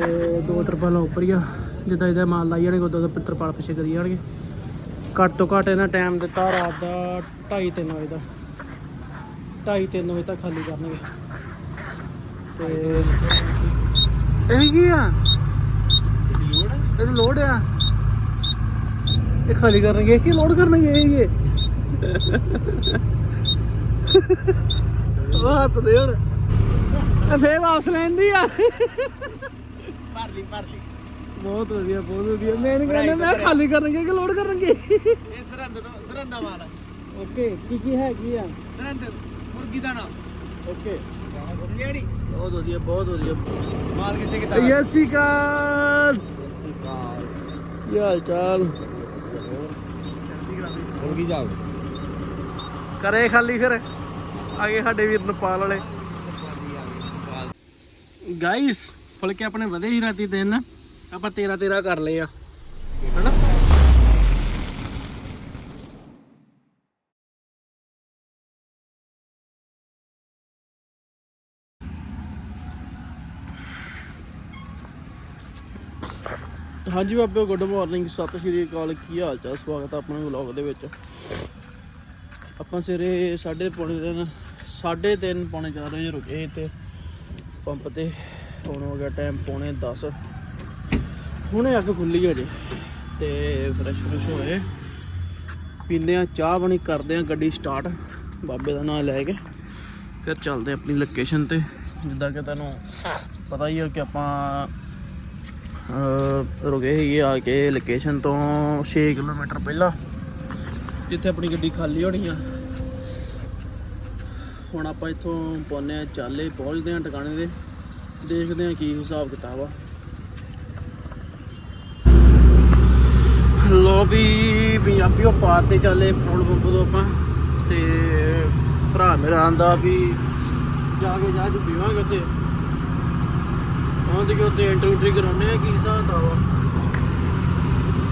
ਤੇ ਦੋ ਤਰਪਾਲਾਂ ਉੱਪਰ ਹੀ ਆ। ਜਿੱਦਾਂ ਇਹਦਾ ਮਾਲ ਲਾਈ ਜਾਣਗੇ, ਉਦੋਂ ਦਾ ਤਰਪਾਲ ਪਿੱਛੇ ਕਰੀ ਜਾਣਗੇ। ਘੱਟ ਤੋਂ ਘੱਟ ਇਹਨਾਂ ਟਾਈਮ ਦਿੱਤਾ ਰਾਤ ਦਾ 2:30 3 ਵਜੇ ਦਾ। 2:30 3 ਵਜੇ ਤੱਕ ਖਾਲੀ ਕਰਨਗੇ। ਤੇ ਇਹ ਕੀ ਆ? ਇਹ ਲੋਡ ਆ? ਇਹ ਖਾਲੀ ਕਰਨਗੇ ਕੀ ਲੋਡ ਕਰਨਗੇ ਇਹ ਇਹ ਉਹ ਹੱਸਦੇ ਹੁਣ। ਇਹ ਫੇਰ ਵਾਪਸ ਲੈਂਦੀ ਆ। ਲਈ ਭਰ ਲਈ ਬਹੁਤ ਵਧੀਆ ਬਹੁਤ ਵਧੀਆ। ਮੈਂ ਨਹੀਂ ਕਹਿੰਦਾ ਮੈਂ ਖਾਲੀ ਕਰਨਗੇ ਕਿ ਲੋਡ ਕਰਨਗੇ? ਇਹ ਸਰਹੰਦ ਤੋਂ ਸਰਹੰਦਾ ਮਾਲ ਓਕੇ ਕੀ ਕੀ ਹੈ ਕੀ ਆ? ਸਰਹੰਦ ਮੁਰਗੀ ਦਾ ਨਾਮ। ਓਕੇ। ਕਿਹੜੀ ਬਹੁਤ ਵਧੀਆ ਬਹੁਤ ਵਧੀਆ। ਮਾਲ ਕਿੱਥੇ ਕਿਤਾ ਸਤਿ ਸ਼੍ਰੀ ਅਕਾਲ। ਸਿਕਾਲ ਕੀ ਹਾਲ ਚਾਲ? ਮੁਰਗੀ ਜਾਓ ਕਰੇ ਖਾਲੀ ਫਿਰ। ਆਗੇ ਸਾਡੇ ਵੀਰ ਨੇਪਾਲ ਵਾਲੇ। ਗਾਇਸ ਫੁਲਕੇ ਆਪਣੇ ਵਧੇ ਹੀ ਰਾਤੀ ਦਿਨ। ਆਪਾਂ 13 13 ਕਰ ਲਏ ਆ। ਹਨਾ? ਹਾਂਜੀ ਬਾਬੇ ਗੁੱਡ ਮਾਰਨਿੰਗ ਸਤਿ ਸ਼੍ਰੀ ਅਕਾਲ। ਕੀ ਹਾਲ ਚਾਲ? ਸਵਾਗਤ ਆ ਆਪਣੇ ਵਲੌਗ ਦੇ ਵਿੱਚ। ਆਪਾਂ ਸਵੇਰੇ ਸਾਢੇ ਪੌਣੇ ਦਿਨ ਸਾਢੇ ਤਿੰਨ ਪੌਣੇ 4 ਵਜੇ ਰੁਕੇ ਤੇ ਪੰਪ ਤੇ। ਹੁਣ ਹੋ ਗਿਆ ਟਾਈਮ ਪੌਣੇ 10 ਹੁਣੇ ਅੱਗ ਖੁੱਲੀ ਹੋ ਜੇ ਤੇ ਫਰੈਸ਼ ਫਰੈਸ਼ ਹੋਏ। ਪੀਂਦੇ ਆ ਚਾਹ ਬਣੀ ਕਰਦੇ ਆ ਗੱਡੀ ਸਟਾਰਟ ਬਾਬੇ ਦਾ ਨਾਮ ਲੈ ਕੇ। ਫਿਰ ਚੱਲਦੇ ਆ ਆਪਣੀ ਲੋਕੇਸ਼ਨ ਤੇ। ਜਿੱਦਾਂ ਕਿ ਤੁਹਾਨੂੰ ਪਤਾ ਹੀ ਹੈ ਕਿ ਆਪਾਂ ਰੁਕੇ ਸੀਗੇ ਆ ਕੇ ਲੋਕੇਸ਼ਨ ਤੋਂ 6 ਕਿਲੋਮੀਟਰ ਪਹਿਲਾਂ। ਜਿੱਥੇ ਆਪਣੀ ਗੱਡੀ ਖਾਲੀ ਹੋਣੀ ਆ। ਹੁਣ ਆਪਾਂ ਇੱਥੋਂ ਪਹੁੰਚੇ ਆ, ਚਾਲੇ ਪਹੁੰਚਦੇ ਆ ਟਿਕਾਣੇ ਦੇ ਦੇਖਦੇ ਆ ਕੀ ਹਿਸਾਬ ਕਿਤਾਬ ਆ। ਲੋ ਵੀ ਪੰਜਾਬੀਓ ਪਾਰ ਤੇ ਚੱਲੇ ਪੈਟਰੋਲ ਪੰਪ ਤੋਂ ਆਪਾਂ ਤੇ ਭਰਾ ਮੇਰਾ ਆਂਦਾ ਵੀ ਜਾ ਕੇ ਜਾ ਜੂ ਪੀਵਾਂਗੇ ਉੱਥੇ। ਪਹੁੰਚ ਕੇ ਉੱਥੇ ਐਂਟਰੀ ਕਰਾਉਣੇ ਆ ਕੀ ਹਿਸਾਬ ਕਿਤਾਬ ਵਾ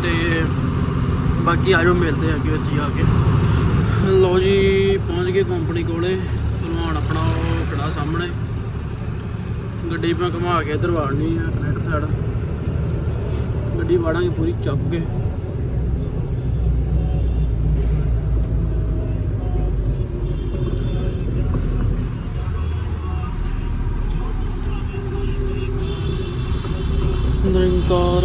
ਤੇ ਬਾਕੀ ਆਜੋ ਮਿਲਦੇ ਆ ਅੱਗੇ ਉੱਥੇ ਜਾ ਕੇ। ਲੋ ਜੀ, ਪਹੁੰਚ ਗਏ ਕੰਪਨੀ ਕੋਲੇ। ਭਲਵਾਨ ਆਪਣਾ ਉਹ ਖੜਾ ਸਾਹਮਣੇ। ਗੱਡੀ ਮੈਂ ਘੁਮਾ ਕੇ ਇੱਧਰ ਵਾੜਨੀ ਆ ਕਨੈਕਟ ਸਾਈਡ ਗੱਡੀ ਵਾੜਾਂਗੇ ਪੂਰੀ, ਚੱਕ ਕੇ। ਨਿਰੰਕਾਰ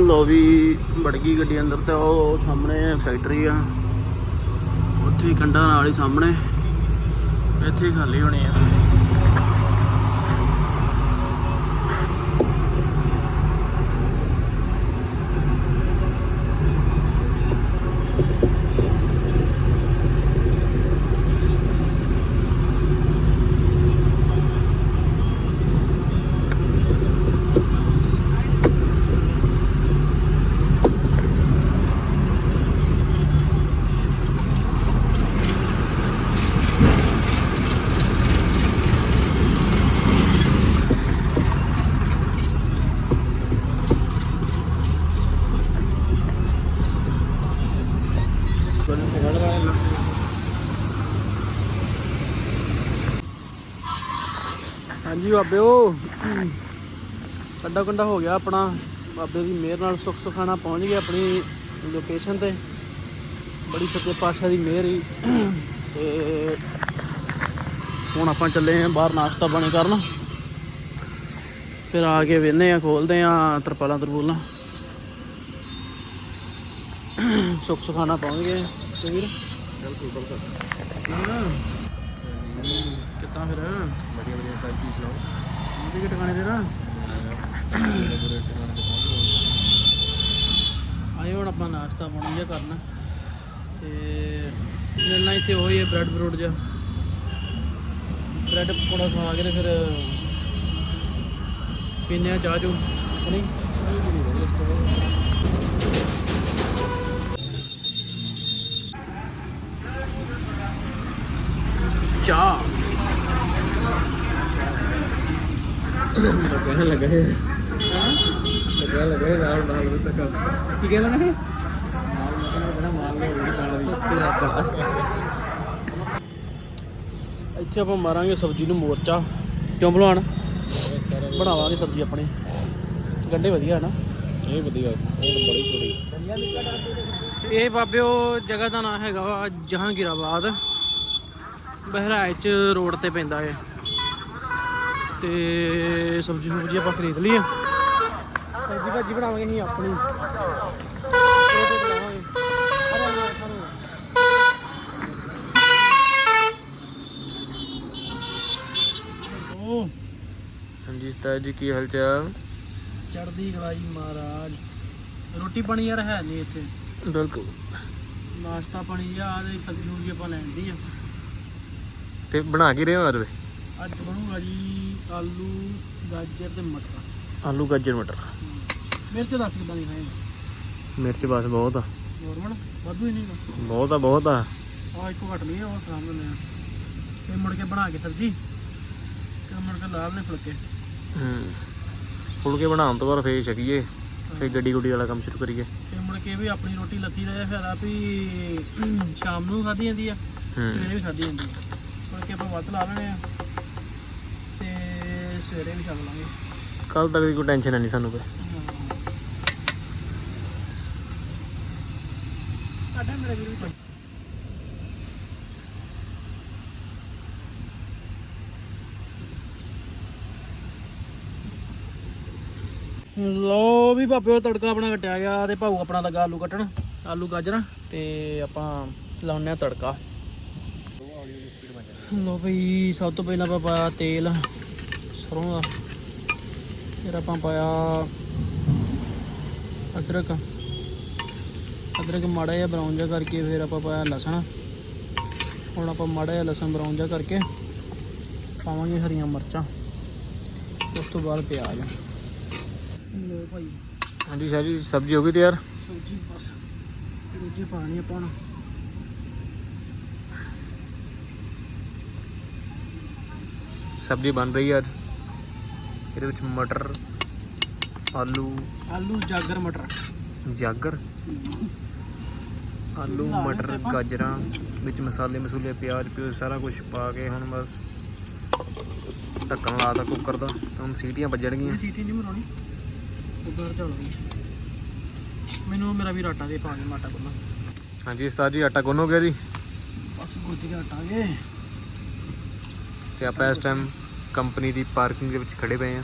ਲੋ ਵੀ ਵੜ ਗਈ ਗੱਡੀ ਅੰਦਰ ਤੇ ਉਹ ਸਾਹਮਣੇ ਫੈਕਟਰੀ ਆ। ਉੱਥੇ ਹੀ ਕੰਡਾ ਨਾਲ ਹੀ ਸਾਹਮਣੇ। ਇੱਥੇ ਖਾਲੀ ਹੋਣੀ ਆ ਹਾਂਜੀ ਬਾਬਿਓ ਕੱਡਾ ਕੰਡਾ ਹੋ ਗਿਆ ਆਪਣਾ। ਬਾਬੇ ਦੀ ਮਿਹਰ ਨਾਲ ਸੁੱਖ ਸੁਖਾਣਾ ਪਹੁੰਚ ਗਏ ਆਪਣੀ ਲੋਕੇਸ਼ਨ ਤੇ। ਬੜੀ ਸੱਚੇ ਪਾਤਸ਼ਾਹ ਦੀ ਮਿਹਰ ਹੀ। ਤੇ ਹੁਣ ਆਪਾਂ ਚੱਲੇ ਆਂ ਬਾਹਰ ਨਾਸ਼ਤਾ ਪਾਣੀ ਕਰਨ। ਫਿਰ ਆ ਕੇ ਵੇਨੇ ਆ ਖੋਲਦੇ ਆ ਤਰਪਾਲਾਂ ਤਰਪੂਲਾਂ। ਸੁੱਖ ਸੁਖਾਣਾ ਪਹੁੰਚ ਗਏ। ਤੇ ਵੀਰ? ਬਿਲਕੁਲ ਬਿਲਕੁਲ ਹਾਂ। ਕਿੱਦਾਂ ਫਿਰ। ਬੜੀਆ ਬੜੀਆ ਸਾਈਡ ਪੀਸ ਲਾਓ ਉਹਦੇ ਟਿਕਾਣੇ ਤੇ ਨਾ ਆਏ ਹੁਣ ਆਪਾਂ ਨਾਸ਼ਤਾ ਪਾਣੀ ਜਿਹਾ ਕਰਨਾ। ਤੇ ਮਿਲਣਾ ਇੱਥੇ ਉਹੀ ਹੈ ਬ੍ਰੈਡ ਬਰੂਡ ਜਿਹਾ। ਬ੍ਰੈਡ ਪਕੌੜਾ ਖਾ ਕੇ ਤੇ ਫਿਰ ਪੀਨੇ ਆ ਚਾਹ ਚੂ ਨਹੀਂ? ਚਾਹ। ਲੱਗਾ ਹੈ ਲੱਗਾ ਹੈ ਨਾਲ ਨਾਲ ਤੱਕ। ਕੀ ਉਹ ਇੱਥੇ ਆਪਾਂ ਮਾਰਾਂਗੇ ਸਬਜ਼ੀ ਨੂੰ ਮੋਰਚਾ। ਕਿਉਂ ਭਲਵਾਨ ਬਣਾਵਾਂਗੇ ਸਬਜ਼ੀ ਆਪਣੀ। ਗੰਡੇ ਵਧੀਆ ਨਾ। ਇਹ ਵਧੀਆ ਇਹ ਬੜੀ ਥੋੜੀ ਇਹ ਬਾਬਿਓ ਜਗ੍ਹਾ ਦਾ ਨਾਮ ਹੈਗਾ ਵਾ ਜਹਾਂਗੀਰਾਬਾਦ। ਬਹਿਰਾਇਚ ਰੋਡ ਤੇ ਪੈਂਦਾ ਹੈ ਤੇ ਸਬਜ਼ੀ ਸੁਬਜ਼ੀ ਆਪਾਂ ਖਰੀਦ ਲਈ ਆ ਸਬਜ਼ੀ ਭਾਜੀ ਬਣਾਵਾਂਗੇ ਨਹੀਂ ਆਪਣੀ। ਉਹ ਤੇ ਬਣਾਵਾਂਗੇ। ਅਰੇ ਹਾਂਜੀ ਜੀ ਕੀ ਹਾਲ ਚਾਲ? ਚੜਦੀ ਕਲਾਈ ਮਹਾਰਾਜ। ਰੋਟੀ ਪਾਣੀ ਯਾਰ ਹੈ ਨਹੀਂ ਇੱਥੇ। ਬਿਲਕੁਲ। ਨਾਸ਼ਤਾ ਪਾਣੀ ਆ ਤੇ ਸਬਜ਼ੀ ਸੁਬਜ਼ੀ ਆਪਾਂ ਲੈਂਦੀ ਆ। ਤੇ ਬਣਾ ਕੇ ਰਹੇ ਹੋ ਅੱਜ? ਵੇ ਅੱਜ ਬਣੂਗਾ ਜੀ ਆਲੂ ਗਾਜਰ ਤੇ ਮਟਰ। ਆਲੂ ਗਾਜਰ ਮਟਰ। ਮਿਰਚ ਦੱਸ ਕਿਦਾਂ ਦੀ ਖਾਏ ਮਿਰਚ ਬਸ ਬਹੁਤ ਆ। ਨੋਰਮਲ ਵਾਧੂ ਹੀ ਨਹੀਂ ਬਹੁਤ ਆ ਬਹੁਤ ਆ। ਆ ਇੱਕੋ ਘਟ ਲਈ ਆ, ਉਹ ਸਾਹਮਣੇ ਆ। ਤੇ ਮੁੜ ਕੇ ਬਣਾ ਕੇ ਸਬਜ਼ੀ। ਤੇ ਮੁੜ ਕੇ ਲਾਲ ਨੇ ਫੁਲਕੇ। ਹੂੰ। ਫੁਲਕੇ ਬਣਾਉਣ ਤੋਂ ਬਾਅਦ ਫੇਰ ਛਕੀਏ। ਫੇਰ ਗੱਡੀ ਗੁੱਡੀ ਵਾਲਾ ਕੰਮ ਸ਼ੁਰੂ ਕਰੀਏ। ਤੇ ਮੁੜ ਕੇ ਵੀ ਆਪਣੀ ਰੋਟੀ ਲੱਥੀ ਰਹੇ ਫਿਰ ਆ ਵੀ ਸ਼ਾਮ ਨੂੰ ਖਾਧੀ ਜਾਂਦੀ ਆ। ਹੂੰ। ਸਵੇਰੇ ਵੀ ਖਾਧੀ ਜਾਂਦੀ ਆ। ਮੁੜ ਕੇ ਆਪਾਂ ਵੱਧ ਲਾ ਲੈਣੇ ਆ। ਸਵੇਰੇ ਵੀ ਛਕ ਲਾਂਗੇ। ਕੱਲ ਤੱਕ ਦੀ ਕੋਈ ਟੈਨਸ਼ਨ ਨਹੀਂ ਸਾਨੂੰ ਕੋਈ। ਸਾਡਾ ਮੇਰੇ ਵੀਰ ਵੀ ਲੋ ਵੀ ਭਾਪਿਓ ਤੜਕਾ ਆਪਣਾ ਕੱਟਿਆ ਗਿਆ ਤੇ ਭਾਊ ਆਪਣਾ ਲੱਗਾ ਆਲੂ ਕੱਟਣ ਆਲੂ ਗਾਜਰਾਂ ਤੇ ਆਪਾਂ ਲਾਉਣੇ ਆ ਤੜਕਾ। ਲੋ ਬਈ ਸਭ ਤੋਂ ਪਹਿਲਾਂ ਆਪਾਂ ਪਾਇਆ ਤੇਲ ਸਰੋਂ ਦਾ ਫਿਰ ਆਪਾਂ ਪਾਇਆ ਅਦਰਕ। ਅਦਰਕ ਮਾੜਾ ਜਿਹਾ ਬਰਾਊਨ ਜਿਹਾ ਕਰਕੇ ਫਿਰ ਆਪਾਂ ਪਾਇਆ ਲਸਣ। ਹੁਣ ਆਪਾਂ ਮਾੜਾ ਜਿਹਾ ਲਸਣ ਬਰਾਊਨ ਜਿਹਾ ਕਰਕੇ ਪਾਵਾਂਗੇ ਹਰੀਆਂ ਮਿਰਚਾਂ। ਉਸ ਤੋਂ ਬਾਅਦ ਪਿਆਜ਼। ਲੋ ਭਾਈ। ਹਾਂਜੀ ਸ਼ਾਹ ਜੀ ਸਬਜ਼ੀ ਹੋ ਗਈ ਤਿਆਰ? ਸਬਜ਼ੀ ਬਸ। ਦੂਜੀ ਪਾਣੀ ਆਪਾਂ ਹੁਣ। ਸਬਜ਼ੀ ਬਣ ਰਹੀ ਹੈ ਅੱਜ। ਇਹਦੇ ਵਿੱਚ ਮਟਰ ਆਲੂ। ਆਲੂ ਜਾਗਰ ਮਟਰ। ਜਾਗਰ? ਆਲੂ ਮਟਰ ਗਾਜਰਾਂ ਵਿੱਚ ਮਸਾਲੇ ਮਸੂਲੇ ਪਿਆਜ਼ ਪਿਓ ਸਾਰਾ ਕੁਝ ਪਾ ਕੇ ਹੁਣ ਬਸ ਢੱਕਣ ਲਾਤਾ ਕੁੱਕਰ ਦਾ। ਹੁਣ ਸੀਟੀਆਂ ਵੱਜਣਗੀਆਂ। ਸੀਟੀ ਨਹੀਂ ਮਰਾਉਣੀ ਉੱਧਰ ਚੱਲਦੀ ਮੈਨੂੰ ਮੇਰਾ ਵੀ ਆਟਾ ਦੇ ਪਾ ਕੇ ਮਾਟਾ ਕੋਲ ਹਾਂਜੀ ਉਸਤਾਦ ਜੀ ਆਟਾ ਗੁੰਨ ਹੋ ਗਿਆ ਜੀ। ਬਸ ਗੁੱਜ ਕੇ ਹਟਾਂਗੇ ਤੇ ਆਪਾਂ ਇਸ ਟਾਈਮ ਕੰਪਨੀ ਦੀ ਪਾਰਕਿੰਗ ਦੇ ਵਿੱਚ ਖੜੇ ਪਏ ਆ।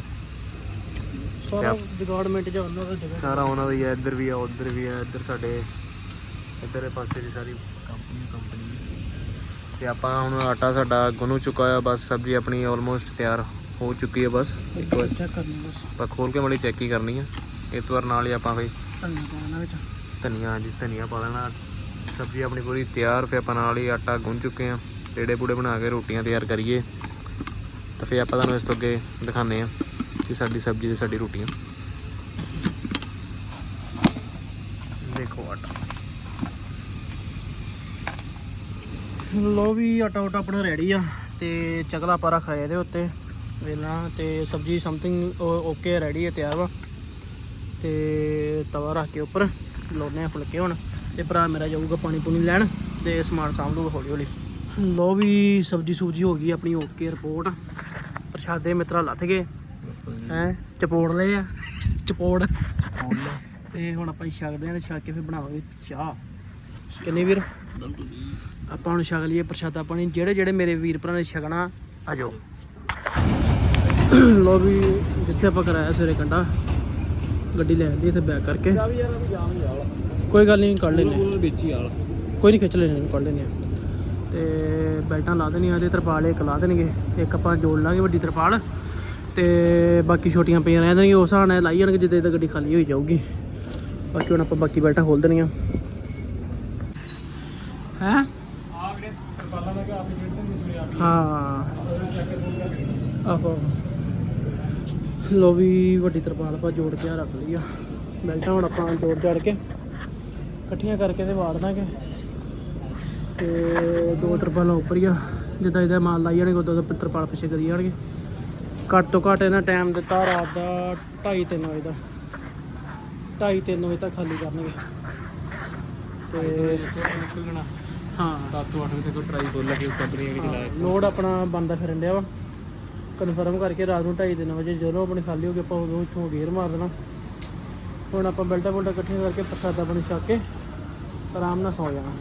ਸਾਰਾ ਡਿਪਾਰਟਮੈਂਟ ਚ ਉਹਨਾਂ ਦਾ ਜਗ੍ਹਾ ਸਾਰਾ ਉਹਨਾਂ ਦਾ ਹੀ ਹੈ ਇੱਧਰ ਵੀ ਆ ਉੱਧਰ ਵੀ ਆ ਇੱਧਰ ਸਾਡੇ ਇੱਧਰਲੇ ਪਾਸੇ ਵੀ ਸਾਰੀ ਕੰਪਨੀ ਕੰਪਨੀ। ਤੇ ਆਪਾਂ ਹੁਣ ਆਟਾ ਸਾਡਾ ਗੁੰਨ ਚੁੱਕਾ ਆ ਬਸ ਸਬਜ਼ੀ ਆਪਣੀ ਆਲਮੋਸਟ ਤਿਆਰ ਹੋ ਚੁੱਕੀ ਹੈ ਬਸ। ਇੱਕ ਵਾਰ ਚੈੱਕ ਕਰਨੀ ਬਸ। ਆਪਾਂ ਖੋਲ ਕੇ ਮੜੀ ਚੈੱਕ ਹੀ ਕਰਨੀ ਆ। ਇਸ ਵਾਰ ਨਾਲ ਹੀ ਆਪਾਂ ਫੇ ਧਨੀਆ ਪਾਉਣਾ ਵਿੱਚ। ਧਨੀਆ ਹਾਂਜੀ ਧਨੀਆ ਪਾ ਲੈਣਾ। ਸਬਜ਼ੀ ਆਪਣੀ ਪੂਰੀ ਤਿਆਰ ਫੇ ਆਪਾਂ ਨਾਲ ਹੀ ਆਟਾ ਗੁੰਨ ਚੁੱਕੇ ਆ। ਪੇੜੇ ਪੂੜੇ ਬਣਾ ਕੇ ਰੋਟੀਆਂ ਤਿਆਰ ਕਰੀਏ। ਤਾਂ ਫੇ ਆਪਾਂ ਤੁਹਾਨੂੰ ਇਸ ਤੋਂ ਅੱਗੇ ਦਿਖਾਉਂਦੇ ਆ ਕਿ ਸਾਡੀ ਸਬਜ਼ੀ ਤੇ ਸਾਡੀ ਰੋਟੀਆਂ। ਦੇਖੋ ਆਟਾ। ਲੋ ਵੀ ਆਟਾ ਉਟਾ ਆਪਣਾ ਰੈਡੀ ਆ ਤੇ ਚਕਲਾ ਆਪਾਂ ਰੱਖ ਲਿਆ ਇਹਦੇ ਉੱਤੇ ਵੇਲਣਾ ਤੇ ਸਬਜ਼ੀ ਸਮਥਿੰਗ ਓਕੇ ਰੈਡੀ ਹੈ ਤਿਆਰ ਵਾ। ਤੇ ਤਵਾ ਰੱਖ ਕੇ ਉੱਪਰ ਆ ਫੁਲਕੇ ਹੁਣ ਤੇ ਭਰਾ ਮੇਰਾ ਜਾਊਗਾ ਪਾਣੀ ਪੂਣੀ ਲੈਣ ਤੇ ਸਮਾਨ ਸਾਂਭ ਲਊਗਾ ਹੌਲੀ ਹੌਲੀ ਲੋ ਵੀ ਸਬਜ਼ੀ ਸੂਜੀ ਹੋ ਗਈ ਆਪਣੀ ਓਕੇ ਰਿਪੋਰਟ ਪ੍ਰਸ਼ਾਦੇ ਮਿੱਤਰਾ ਲੱਥ ਗਏ। ਹੈ, ਚਪੋੜ ਲਏ ਆ। ਚਪੋੜ। ਤੇ ਹੁਣ ਆਪਾਂ ਛਕਦੇ ਆਂ ਛਕ ਕੇ ਫਿਰ ਬਣਾਵਾਂਗੇ ਚਾਹ। ਕਿੰਨੇ ਵੀਰ? ਆਪਾਂ ਹੁਣ ਛਕ ਲਈਏ ਪ੍ਰਸ਼ਾਦਾ ਪਾਣੀ। ਜਿਹੜੇ ਜਿਹੜੇ ਮੇਰੇ ਵੀਰ ਭਰਾ ਨੇ ਛਕਣਾ, ਆ ਜਾਓ। ਲੋ ਵੀ ਜਿੱਥੇ ਆਪਾਂ ਕਰਾਇਆ ਸਵੇਰੇ ਕੰਡਾ। ਗੱਡੀ ਲੈ ਆਂਦੀ ਇੱਥੇ ਬੈਕ ਕਰਕੇ। ਕੋਈ ਗੱਲ ਨਹੀਂ ਕੱਢ ਲੈਨੇ ਕੋਈ ਨਹੀਂ ਖਿੱਚ ਲੈਣੇ ਕੱਢ ਲੈਨੇ ਆ ਤੇ ਬੈਲਟਾਂ ਲਾ ਦੇਣੀਆਂ ਤੇ ਤਰਪਾਲ ਇੱਕ ਲਾ ਦੇਣਗੇ। ਇੱਕ ਆਪਾਂ ਜੋੜ ਲਾਂਗੇ ਵੱਡੀ ਤਰਪਾਲ ਤੇ ਬਾਕੀ ਛੋਟੀਆਂ ਪਈਆਂ ਰਹਿ ਜਾਣਗੀਆਂ, ਉਸ ਹਿਸਾਬ ਨਾਲ ਲਾਈ ਜਾਣਗੇ ਜਿੱਦੇ ਤੱਕ ਗੱਡੀ ਖਾਲੀ ਹੋਈ ਜਾਊਗੀ। ਬਾਕੀ ਹੁਣ ਆਪਾਂ ਬਾਕੀ ਬੈਲਟਾਂ ਖੋਲ ਦੇਣੀਆਂ। ਹੈ? ਹਾਂ। ਆਹੋ। ਲੋ ਵੀ ਵੱਡੀ ਤਰਪਾਲ ਆਪਾਂ ਜੋੜ ਕੇ ਆ ਰੱਖ ਲਈ ਆ। ਬੈਲਟਾਂ ਹੁਣ ਆਪਾਂ ਜੋੜ ਜੜ ਕੇ ਇਕੱਠੀਆਂ ਕਰਕੇ ਤੇ ਵਾੜ ਦਾਂਗੇ। ਤੇ ਦੋ ਤਰਪਾਲਾਂ ਉੱਪਰ ਹੀ ਆ। ਜਿੱਦਾਂ ਇਹਦਾ ਮਾਲ ਲਾਈ ਜਾਣਗੇ ਉਦੋਂ ਦਾ ਤਰਪਾਲ ਪਿੱਛੇ ਕਰੀ ਜਾਣਗੇ। ਘੱਟ ਤੋਂ ਘੱਟ ਇਹਨਾਂ ਟਾਈਮ ਦਿੱਤਾ ਰਾਤ ਦਾ 2:30 3 ਵਜੇ ਦਾ। 2:30 3 ਵਜੇ ਤੱਕ ਖਾਲੀ ਕਰਨਗੇ। ਤੇ ਨਿਕਲਣਾ। ਹਾਂ। 7 8 ਵਜੇ ਤੱਕ ਟਰਾਈ ਬੋਲ ਕੇ ਕੰਪਨੀ ਅੱਗੇ ਚਲਾਇਆ ਲੋਡ ਆਪਣਾ ਬੰਦਾ ਫਿਰਨ ਡਿਆ ਵਾ। ਕਨਫਰਮ ਕਰਕੇ ਰਾਤ ਨੂੰ 2:30 3 ਵਜੇ ਜਦੋਂ ਆਪਣੀ ਖਾਲੀ ਹੋ ਗਈ ਆਪਾਂ ਉਦੋਂ ਇੱਥੋਂ ਗੇਅਰ ਮਾਰ ਦੇਣਾ। ਹੁਣ ਆਪਾਂ ਬੈਲਟਾਂ ਬੁਲਟਾਂ ਇਕੱਠੀਆਂ ਕਰਕੇ ਪ੍ਰਸਾਦਾ ਪਾਣੀ ਛਕ ਕੇ ਆਰਾਮ ਨਾਲ ਸੌ ਜਾਣਾ।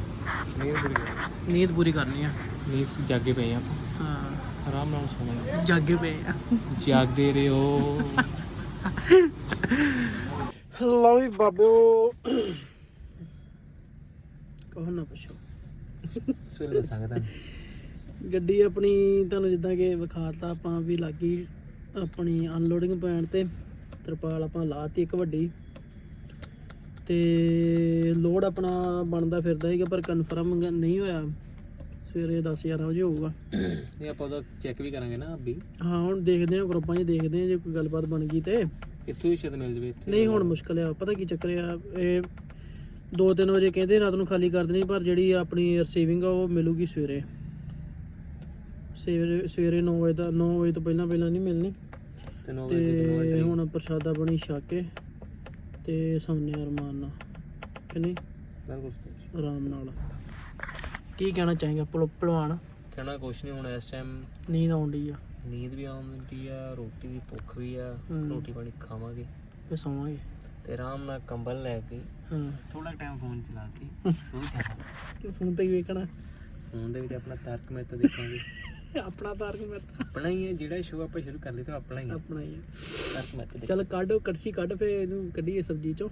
ਨੀਂਦ ਪੂਰੀ ਕਰਨੀ ਆ। ਨੀਂਦ ਜਾਗੇ ਪਏ ਆ। ਹਾਂ। ਆਰਾਮ ਨਾਲ ਸੋਣਾ ਜਾਗੇ ਪਏ ਆ। ਜਾਗਦੇ ਰਹੋ ਲਓ ਵੀ ਬਾਬਿਓ। ਕਹੋ ਨਾ ਪੁੱਛੋ? ਸਵੇਰੇ ਦੱਸਾਂਗਾ ਤੁਹਾਨੂੰ ਗੱਡੀ ਆਪਣੀ ਤੁਹਾਨੂੰ ਜਿੱਦਾਂ ਕਿ ਵਿਖਾਤਾ ਆਪਾਂ ਵੀ ਲੱਗੀ ਆਪਣੀ ਅਨਲੋਡਿੰਗ ਪੁਆਇੰਟ ਤੇ। ਤਰਪਾਲ ਆਪਾਂ ਲਾਤੀ ਇੱਕ ਵੱਡੀ। ਤੇ ਲੋਡ ਆਪਣਾ ਬਣਦਾ ਫਿਰਦਾ ਸੀਗਾ ਪਰ ਕਨਫਰਮ ਨਹੀਂ ਹੋਇਆ। ਸਵੇਰੇ 10 11 ਵਜੇ ਹੋਊਗਾ। ਇਹ ਆਪਾਂ ਉਹਦਾ ਚੈੱਕ ਵੀ ਕਰਾਂਗੇ ਨਾ ਅੱਬੀ ਹਾਂ ਹੁਣ ਦੇਖਦੇ ਹਾਂ ਗਰੁੱਪਾਂ 'ਚ ਦੇਖਦੇ ਹਾਂ ਜੇ ਕੋਈ ਗੱਲਬਾਤ ਬਣ ਗਈ ਤੇ। ਇੱਥੋਂ ਹੀ ਸ਼ਾਇਦ ਮਿਲ ਜਵੇ ਇੱਥੇ। ਨਹੀਂ ਹੁਣ ਮੁਸ਼ਕਲ ਆ ਪਤਾ ਕੀ ਚੱਕਰ ਆ ਇਹ 2-3 ਵਜੇ ਕਹਿੰਦੇ ਰਾਤ ਨੂੰ ਖਾਲੀ ਕਰ ਦੇਣੀ ਪਰ ਜਿਹੜੀ ਆਪਣੀ ਰਿਸੀਵਿੰਗ ਆ ਉਹ ਮਿਲੂਗੀ ਸਵੇਰੇ। ਸਵੇਰੇ ਸਵੇਰੇ 9 ਵਜੇ ਦਾ 9 ਵਜੇ ਤੋਂ ਪਹਿਲਾਂ ਪਹਿਲਾਂ ਨਹੀਂ ਮਿਲਣੀ। ਤੇ 9 ਵਜੇ ਤੱਕ ਤੇ ਨਵਾਂ ਹੁਣ ਪ੍ਰਸ਼ਾਦਾ ਬਣੀ ਛਕ। ਤੇ ਸੌਂਨੇ ਅਰਮਾਨ ਨਾਲ ਕਿ ਨਹੀਂ? ਬਿਲਕੁਲ ਸਹੀ। ਆਰਾਮ ਨਾਲ। ਕੀ ਕਹਿਣਾ ਚਾਹੀਂਗਾ? ਭਲਵਾਨ। ਕਹਿਣਾ ਕੁਛ ਨਹੀਂ ਹੁਣ ਇਸ ਟਾਈਮ ਨੀਂਦ ਆਉਂਦੀ ਆ। ਨੀਂਦ ਵੀ ਆਉਂਦੀ ਆ ਰੋਟੀ ਦੀ ਭੁੱਖ ਵੀ ਆ ਹਮ। ਰੋਟੀ ਪਾਣੀ ਖਾਵਾਂਗੇ। ਫੇ ਸੌਵਾਂਗੇ। ਤੇ ਆਰਾਮ ਨਾਲ ਕੰਬਲ ਲੈ ਕੇ ਹਾਂ। ਥੋੜਾ ਟਾਈਮ ਫੋਨ ਚਲਾ ਕੇ ਸੋ ਜਾਣਾ। ਤੇ ਫੋਨ ਤੇ ਹੀ ਵੇਖਣਾ। ਫੋਨ ਦੇ ਵਿੱਚ ਆਪਣਾ ਤਾਰਕ ਮਹਿਤਾ ਦੇਖਾਂਗੇ। ਆਪਣਾ ਤਾਰਕ ਮੈਂ ਆਪਣਾ ਹੀ ਹੈ ਜਿਹੜਾ ਸ਼ੋਅ ਆਪਾਂ ਸ਼ੁਰੂ ਕਰ ਲਈ ਤਾਂ ਆਪਣਾ ਹੀ ਹੈ। ਆਪਣਾ ਹੀ ਆ। ਤਾਰਕ ਮਹਿਤਾ ਦੇਖ ਚੱਲ ਕੱਢ ਕੜਛੀ ਕੱਢ ਫੇ ਇਹਨੂੰ ਕੱਢੀਏ ਸਬਜ਼ੀ ਚੋਂ।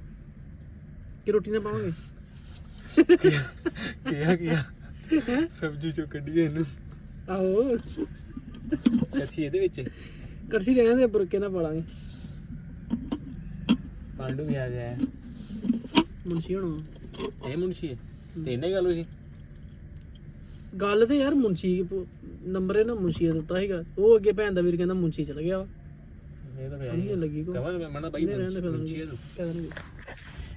ਕਿ ਰੋਟੀ ਨਾ ਪਾਵਾਂਗੇ? ਕਿਹਾ ਕਿਹਾ। ਸਬਜ਼ੀ ਚੋਂ ਕੱਢੀਏ ਇਹਨੂੰ। ਆਹੋ। ਅੱਛੀ ਇਹਦੇ ਵਿੱਚ? ਕੜਛੀ ਰਹਿਣ ਦੇ ਬੁਰਕੇ ਨਾ ਪਾਲਾਂਗੇ। ਪਾਂਡੂ ਵੀ ਆ ਗਿਆ। ਹੈ। ਮੁੰਸ਼ੀ ਹੁਣ। ਇਹ ਮੁੰਸ਼ੀ ਹੈ? ਤੇ ਇਹਨੇ ਗੱਲ ਹੋਈ ਗੱਲ ਤੇ ਯਾਰ ਮੁੰਸ਼ੀ ਨੰਬਰ ਇਹ ਨਾ ਮੁੰਸ਼ੀ ਦਿੱਤਾ ਸੀਗਾ। ਉਹ ਅੱਗੇ ਭੈਣ ਦਾ ਵੀਰ ਕਹਿੰਦਾ ਮੁੰਸ਼ੀ ਚਲ ਗਿਆ ਵਾ। ਇਹ ਤਾਂ ਲੱਗੀ ਕੋ ਕਹਾਂ ਮੈਂ ਬਾਈ ਮੁੰਸ਼ੀ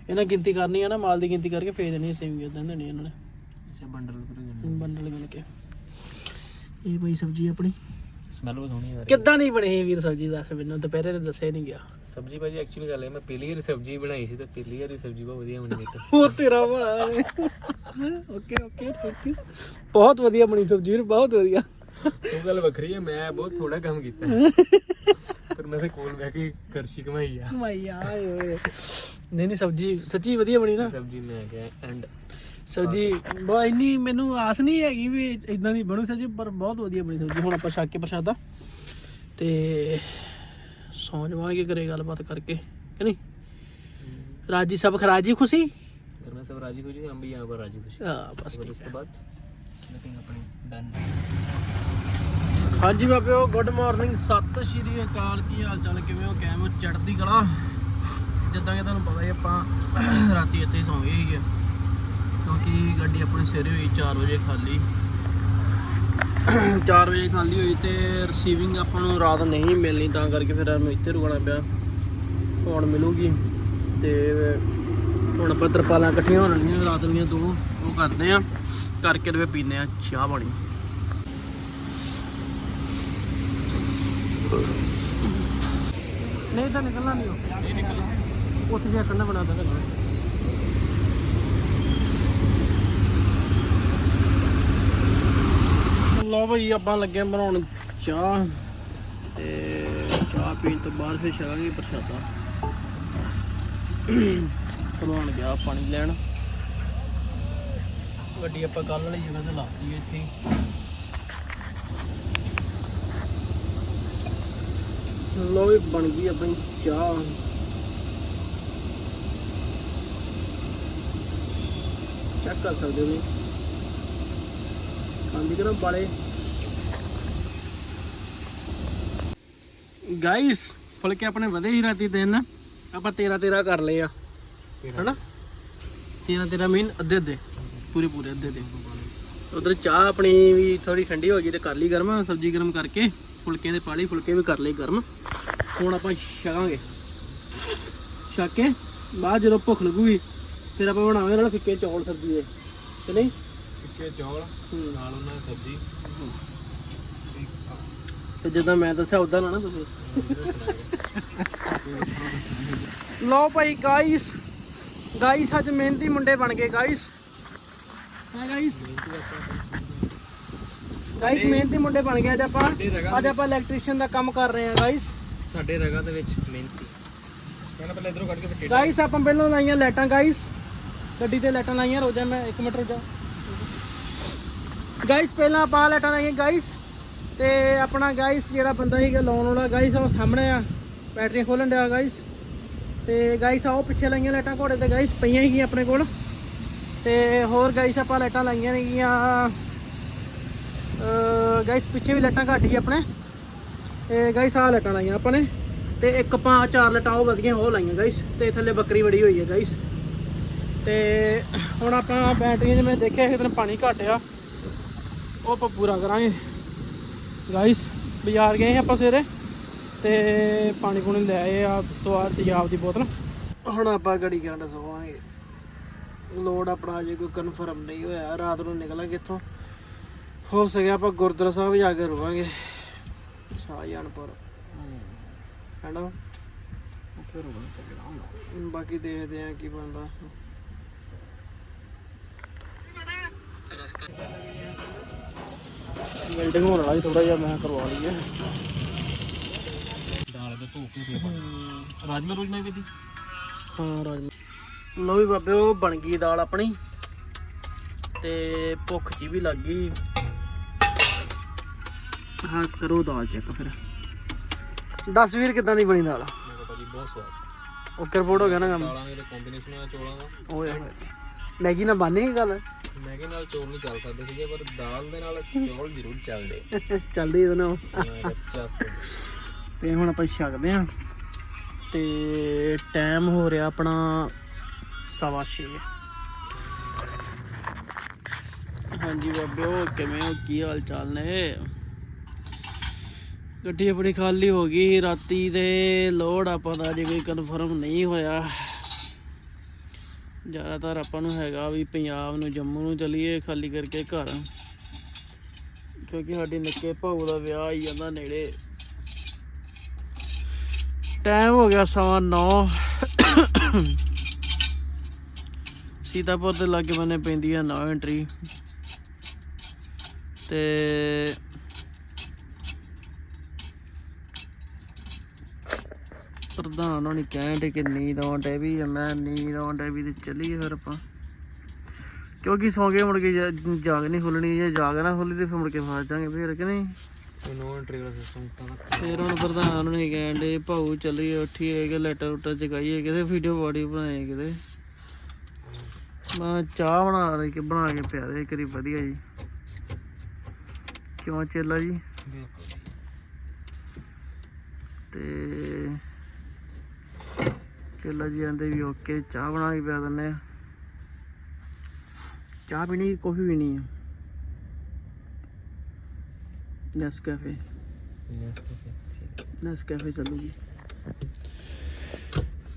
ਇਹਨਾਂ। ਗਿਣਤੀ ਕਰਨੀ ਆ ਨਾ ਮਾਲ ਦੀ ਗਿਣਤੀ ਕਰਕੇ ਫੇਰ ਦੇਣੀ ਸੇਵਿੰਗ ਇਦਾਂ ਦੇਣੀ ਇਹਨਾਂ ਨੇ। ਅੱਛਾ ਬੰਡਲ ਕਰਨਾ। ਬੰਡਲ ਗਿਣ ਕੇ। ਇਹ ਬਈ ਸਬਜ਼ੀ ਆਪਣੀ। ਸਮੈਲ ਬਹੁਤ ਸੋਹਣੀ ਆ ਰਹੀ ਕਿੱਦਾਂ ਨਹੀਂ ਬਣੀ ਵੀਰ ਸਬਜ਼ੀ ਦੱਸ ਮੈਨੂੰ ਦੁਪਹਿਰੇ ਤੇ ਦੱਸਿਆ ਨਹੀਂ ਗਿਆ। ਸਬਜ਼ੀ ਭਾਜੀ ਐਕਚੁਅਲੀ ਗੱਲ ਹੈ ਮੈਂ ਪਹਿਲੀ ਵਾਰੀ ਸਬਜ਼ੀ ਬਣਾਈ ਸੀ ਤੇ ਪਹਿਲੀ ਵਾਰੀ ਸਬਜ਼ੀ ਬਹੁਤ ਵਧੀਆ ਬਣੀ ਮੇਰੀ ਉਹ ਤੇਰਾ ਭਲਾ ਓਕੇ ਓਕੇ ਥੈਂਕ ਯੂ ਬਹੁਤ ਵਧੀਆ ਬਣੀ ਸਬਜ਼ੀ ਵੀਰ ਬਹੁਤ ਵਧੀਆ। ਉਹ ਗੱਲ ਵੱਖਰੀ ਹੈ ਮੈਂ ਬਹੁਤ ਥੋੜਾ ਕੰਮ ਕੀਤਾ। ਪਰ ਮੈਂ ਤੇ ਕੋਲ ਬਹਿ ਕੇ ਕਰਸ਼ੀ ਕਮਾਈ ਆ। ਮਾਈ ਆਏ ਓਏ ਨਹੀਂ ਨਹੀਂ ਸਬਜ਼ੀ ਸੱਚੀ ਵਧੀਆ ਬਣੀ ਨਾ। ਸਬਜ਼ੀ ਮੈਂ ਕਿਹਾ ਐਂਡ ਸਬਜ਼ੀ ਬਹੁਤ ਇੰਨੀ ਮੈਨੂੰ ਆਸ ਨਹੀਂ ਹੈਗੀ ਵੀ ਇਦਾਂ ਦੀ ਬਣੂ ਸਬਜ਼ੀ ਪਰ ਬਹੁਤ ਵਧੀਆ ਬਣੀ ਸਬਜ਼ੀ ਹੁਣ ਆਪਾਂ ਛੱਕ ਕੇ ਪ੍ਰਸ਼ਾਦਾ ਤੇ ਸੌਂ ਜਾਵਾਂਗੇ ਘਰੇ ਗੱਲਬਾਤ ਕਰਕੇ ਕਿ ਨਹੀਂ ਰਾਜੀ ਸਭ ਖਰਾਜੀ ਖੁਸ਼ੀ घर में सब राजी खुशी हम भी यहाँ पर राजी खुशी ਆ ਬਸ और ਠੀਕ उसके बाद स्लीपिंग अपनी डन ਹਾਂਜੀ ਬਾਬਿਓ ਗੁੱਡ ਮਾਰਨਿੰਗ ਸਤਿ ਸ਼੍ਰੀ ਅਕਾਲ ਕੀ ਹਾਲ ਚਾਲ ਕਿਵੇਂ ਹੋ ਕਾਇਮ ਹੋ? ਚੜ੍ਹਦੀ ਕਲਾ ਜਿੱਦਾਂ ਕਿ ਤੁਹਾਨੂੰ ਪਤਾ ਹੀ ਆਪਾਂ ਰਾਤੀ ਇੱਥੇ ਹੀ ਸੌਂ ਗਏ ਸੀਗੇ ਕਿਉਂਕਿ ਗੱਡੀ ਆਪਣੀ ਸਵੇਰੇ ਹੋਈ 4 ਵਜੇ ਖਾਲੀ। 4 ਵਜੇ ਖਾਲੀ ਹੋਈ ਤੇ ਰਿਸੀਵਿੰਗ ਆਪਾਂ ਨੂੰ ਰਾਤ ਨਹੀਂ ਮਿਲਣੀ ਤਾਂ ਕਰਕੇ ਫਿਰ ਸਾਨੂੰ ਇੱਥੇ ਰੁਕਣਾ ਪਿਆ। ਹੁਣ ਮਿਲੂਗੀ ਤੇ ਹੁਣ ਆਪਾਂ ਤਰਪਾਲਾਂ ਇਕੱਠੀਆਂ ਹੋ ਰਹੀਆਂ ਰਾਤ ਦੀਆਂ ਦੋ ਉਹ ਕਰਦੇ ਆ। ਕਰਕੇ ਫਿਰ ਪੀਨੇ ਆ ਚਾਹ ਪਾਣੀ। ਨਹੀਂ ਤਾਂ ਨਿਕਲਣਾ ਨਹੀਂ ਉਹ। ਉੱਥੇ ਜਾ ਕੰਨਾ ਬਣਾ ਦਾਂਗਾ ਲਓ ਭਾਈ ਆਪਾਂ ਲੱਗੇ ਆਂ ਬਣਾਉਣ ਚਾਹ। ਤੇ ਚਾਹ ਪੀਣ ਤੋਂ ਬਾਅਦ ਫਿਰ ਛਕਾਂਗੇ ਪ੍ਰਸ਼ਾਦਾ। ਬਣਾਉਣ ਗਿਆ ਪਾਣੀ ਲੈਣ। ਗੱਡੀ ਆਪਾਂ ਕੱਲ ਵਾਲੀ ਜਗ੍ਹਾ ਤੇ ਲਾ ਦਈਏ ਇੱਥੇ। ਹੀ। ਲੋ ਵੀ ਬਣ ਗਈ ਆਪਣੀ ਚਾਹ। ਚੈੱਕ ਕਰ ਸਕਦੇ ਹੋ ਖਾਂਦੀ ਕਿਹਨਾਂ ਬਾਲੇ? ਗਾਇਸ ਫੁਲਕੇ ਆਪਣੇ ਵਧੇ ਹੀ ਰਾਤੀ ਦਿਨ ਆਪਾਂ 13 13 ਕਰ ਲਏ ਆ। ਹਨਾ? 13 13 ਮੀਨ ਅੱਧੇ ਅੱਧੇ। ਪੂਰੇ ਪੂਰੇ ਅੱਧੇ ਅੱਧੇ ਉਧਰ ਚਾਹ ਆਪਣੀ ਵੀ ਥੋੜੀ ਠੰਡੀ ਹੋ ਗਈ ਤੇ ਕਰ ਲਈ ਗਰਮ ਸਬਜ਼ੀ ਗਰਮ ਕਰਕੇ। ਫੁਲਕੇ ਦੇ ਪਾਲੀ ਫੁਲਕੇ ਵੀ ਕਰ ਲਏ ਗਰਮ। ਹੁਣ ਆਪਾਂ ਛਕਾਂਗੇ। ਛਕ ਕੇ ਬਾਅਦ ਜਦੋਂ ਭੁੱਖ ਲੱਗੂਗੀ ਫਿਰ ਆਪਾਂ ਬਣਾਵਾਂਗੇ ਨਾਲ ਫਿੱਕੇ ਚੌਲ ਸਬਜ਼ੀ ਦੇ। ਤੇ ਨਹੀਂ? ਟਿੱਕੇ ਚੌਲ। ਨਾਲ ਉਹਨਾਂ ਦੀ ਸਬਜ਼ੀ। ਤੇ ਜਿੱਦਾਂ ਮੈਂ ਦੱਸਿਆ ਉਦਾਂ ਨਾ ਨਾ ਤੁਸੀਂ। ਲਓ ਭਾਈ ਗਾਇਸ ਗਾਇਸ ਅੱਜ ਮਿਹਨਤੀ ਮੁੰਡੇ ਬਣ ਗਏ ਗਾਇਸ ਹੈ ਗਾਇਸ ਗਾਇਸ ਮਿਹਨਤੀ ਮੁੰਡੇ ਬਣ ਗਏ ਅੱਜ ਆਪਾਂ ਅੱਜ ਆਪਾਂ ਇਲੈਕਟ੍ਰੀਸ਼ੀਅਨ ਦਾ ਕੰਮ ਕਰ ਰਹੇ ਹਾਂ ਗਾਇਸ ਸਾਡੇ ਰਗਾਂ ਦੇ ਵਿੱਚ ਮਿਹਨਤੀ ਕਹਿੰਦਾ ਪਹਿਲਾਂ ਇਧਰੋਂ ਕੱਢ ਕੇ ਫਿਰ ਗਾਇਸ ਆਪਾਂ ਪਹਿਲਾਂ ਲਾਈਆਂ ਲਾਈਟਾਂ ਗਾਇਸ ਗੱਡੀ ਤੇ ਲਾਈਟਾਂ ਲਾਈਆਂ ਰੋ ਜਾ ਮੈਂ 1 ਮਿੰਟ ਰੁਕ ਜਾ ਗਾਇਸ ਪਹਿਲਾਂ ਆਪਾਂ ਲਾਈਟਾਂ ਲਾਈਆਂ ਗਾਇਸ ਤੇ ਆਪਣਾ ਗਾਇਸ ਜਿਹੜਾ ਬੰਦਾ ਸੀਗਾ ਲਾਉਣ ਵਾਲਾ ਗਾਇਸ ਉਹ ਸਾਹਮਣੇ ਆ। ਬੈਟਰੀ ਖੋਲਣ ਡਿਆ ਗਾਇਸ ਤੇ ਗਾਇਸ ਆਓ ਪਿੱਛੇ ਲਾਈਆਂ ਲਾਈਟਾਂ ਘੋੜੇ ਤੇ ਗਾਇਸ ਪਈਆਂ ਹੀ ਆਪਣੇ ਕੋਲ। ਤੇ ਹੋਰ ਗਾਇਸ ਆਪਾਂ ਲਾਈਟਾਂ ਲਾਈਆਂ ਨੇਗੀਆਂ। ਅ ਗਾਇਸ ਪਿੱਛੇ ਵੀ ਲਾਈਟਾਂ ਘੱਟ ਹੀ ਆਪਣੇ। ਤੇ ਗਾਇਸ ਆਹ ਲਾਈਟਾਂ ਲਾਈਆਂ ਆਪਾਂ ਨੇ। ਤੇ ਇੱਕ ਆਪਾਂ ਚਾਰ ਲਾਈਟਾਂ ਉਹ ਵਧੀਆਂ ਉਹ ਲਾਈਆਂ ਗਾਇਸ ਤੇ ਥੱਲੇ ਬੱਕਰੀ ਬੜੀ ਹੋਈ ਹੈ ਗਾਇਸ ਤੇ ਹੁਣ ਆਪਾਂ ਬੈਟਰੀਆਂ ਜਿਵੇਂ ਦੇਖਿਆ ਸੀ ਪਾਣੀ ਘੱਟ ਆ। ਉਹ ਆਪਾਂ ਪੂਰਾ ਕਰਾਂਗੇ। ਗਾਇਸ ਬਾਜ਼ਾਰ ਗਏ ਸੀ ਆਪਾਂ ਸਵੇਰੇ ਤੇ ਪਾਣੀ ਪੂਣੀ ਲੈ ਆਏ ਆ ਸਵਾਰ ਤੇਜ਼ਾਬ ਦੀ ਬੋਤਲ। ਹੁਣ ਆਪਾਂ ਗੜੀ ਕਰਨ ਸੋਵਾਂਗੇ। ਲੋਡ ਆਪਣਾ ਜੇ ਕੋਈ ਕਨਫਰਮ ਨਹੀਂ ਹੋਇਆ ਰਾਤ ਨੂੰ ਨਿਕਲਾਂਗੇ ਇੱਥੋਂ। ਹੋ ਸਕਿਆ ਆਪਾਂ ਗੁਰਦੁਆਰਾ ਸਾਹਿਬ ਜਾ ਕੇ ਰੁਕਾਂਗੇ ਸ਼ਾਹਜਾਨਪੁਰ ਹੈਨਾ? ਉੱਥੇ ਰੁਕਣਾ ਚਾਹੀਦਾ ਬਾਕੀ ਦੇਖਦੇ ਆ ਕੀ ਬਣਦਾ। ਵੈਲਡਿੰਗ ਹੋਣ ਵਾਲਾ ਥੋੜਾ ਜਿਹਾ ਮੈਂ ਕਰਵਾ ਲਈਏ। ਦਾਲ ਦੇ ਧੋ ਕੇ ਫੇਰ ਰਾਜਮਾ ਰੋਜ਼ ਮੈਂ ਕਦੀ ਹਾਂ ਰਾਜ ਲੋ ਵੀ ਬਾਬੇ ਉਹ ਬਣ ਗਈ ਦਾਲ ਆਪਣੀ। ਤੇ ਭੁੱਖ ਜੀ ਵੀ ਲੱਗ ਗਈ। ਹਾਂ ਕਰੋ ਦਾਲ ਚੈੱਕ ਫਿਰ। 10 ਵੀਰ ਕਿਦਾਂ ਦੀ ਬਣੀ ਦਾਲ? ਬਹੁਤ ਸਵਾਦ। ਓਕੇ ਰਿਪੋਰਟ ਹੋ ਗਿਆ ਨਾ ਕੰਮ। ਦਾਲਾਂ ਦੇ ਕੰਬੀਨੇਸ਼ਨ ਆ ਚੌਲਾਂ ਦਾ। ਓਏ ਹੋਏ। ਮੈਗੀ ਨਾਲ ਬਾਨੀ ਗੱਲ? ਮੈਗੀ ਨਾਲ ਚੌਲ ਨਹੀਂ ਚੱਲ ਸਕਦੇ ਸੀਗੇ ਪਰ ਦਾਲ ਦੇ ਨਾਲ ਚੌਲ ਜ਼ਰੂਰ ਚੱਲਦੇ। ਚੱਲਦੀ ਇਹਦੇ ਨਾਲ। ਮੈਂ ਕੱਚਾ ਸਵਾਦ ਤੇ ਹੁਣ ਆਪਾਂ ਛਕਦੇ ਆਂ ਤੇ ਟਾਈਮ ਹੋ ਰਿਹਾ ਆਪਣਾ ਸਵਾ ਛੇ। ਹਾਂਜੀ ਬਾਬਿਓ ਕਿਵੇਂ ਹੋ? ਕੀ ਹਾਲ ਚਾਲ ਨੇ? ਗੱਡੀ ਆਪਣੀ ਖਾਲੀ ਹੋ ਗਈ। ਰਾਤੀ ਦੇ ਲੋਡ ਆਪਾਂ ਦਾ ਜੇ ਕੋਈ ਕਨਫਰਮ ਨਹੀਂ ਹੋਇਆ। ਜ਼ਿਆਦਾਤਰ ਆਪਾਂ ਨੂੰ ਹੈਗਾ ਵੀ ਪੰਜਾਬ ਨੂੰ, ਜੰਮੂ ਨੂੰ ਚਲੀਏ ਖਾਲੀ ਕਰਕੇ ਘਰ। ਕਿਉਂਕਿ ਸਾਡੇ ਨਿੱਕੇ ਭਾਊ ਦਾ ਵਿਆਹ ਆਈ ਜਾਂਦਾ ਨੇੜੇ। ਟਾਈਮ ਹੋ ਗਿਆ ਸਵਾ 9 ਸੀਤਾਪੁਰ ਦੇ ਲਾਗੇ ਬੰਨੇ ਪੈਂਦੀ ਹੈ ਨੌ ਐਂਟਰੀ ਤੇ ਪ੍ਰਧਾਨ ਹੋਣੀ ਕਹਿਣ ਡੇ ਕਿ ਨੀਂਦ ਆਉਣ ਡੇ ਵੀ। ਮੈਂ ਨੀਂਦ ਆਉਣ ਡੇ ਵੀ ਤੇ ਚੱਲੀਏ ਫਿਰ ਆਪਾਂ। ਕਿਉਂਕਿ ਸੌਂ ਕੇ ਮੁੜ ਕੇ ਜਾ- ਜਾਗ ਨਹੀਂ ਖੁੱਲਣੀ ਜੇ ਜਾਗ ਨਾ ਖੁੱਲੀ ਤੇ ਫਿਰ ਮੁੜ ਕੇ ਫਸ ਜਾਾਂਗੇ ਫਿਰ ਕਿ ਨਹੀਂ? ਨੋ ਐਂਟਰੀ ਵਾਲਾ ਸਿਸਟਮ ਤਾਂ ਫਿਰ ਹੁਣ ਪ੍ਰਧਾਨ ਨੇ ਕਹਿਣ ਦੇ ਭਾਊ ਚੱਲੀਏ ਉੱਠੀਏ ਕਿ ਲੈਟਰ ਉਟਰ ਜਗਾਈਏ ਕਿਤੇ ਵੀਡੀਓ ਬਾਡੀ ਬਣਾਏ ਕਿਤੇ? ਮੈਂ ਚਾਹ ਬਣਾ ਰਹੀ ਕਿ ਬਣਾ ਕੇ ਪਿਆ ਦੇ ਕਰੀ ਵਧੀਆ ਜੀ। ਕਿਉਂ ਚੇਲਾ ਜੀ। ਤੇ ਚੇਲਾ ਜੀ ਆਂਦੇ ਵੀ ਓਕੇ ਚਾਹ ਬਣਾ ਕੇ ਪਿਆ ਦਿੰਨੇ ਆ ਚਾਹ ਪੀਣੀ ਕਾਫੀ ਪੀਣੀ ਹੈ ਨੈਸਕੈਫੇ ਨੈਸਕੈਫੇ ਚੱਲੂਗੀ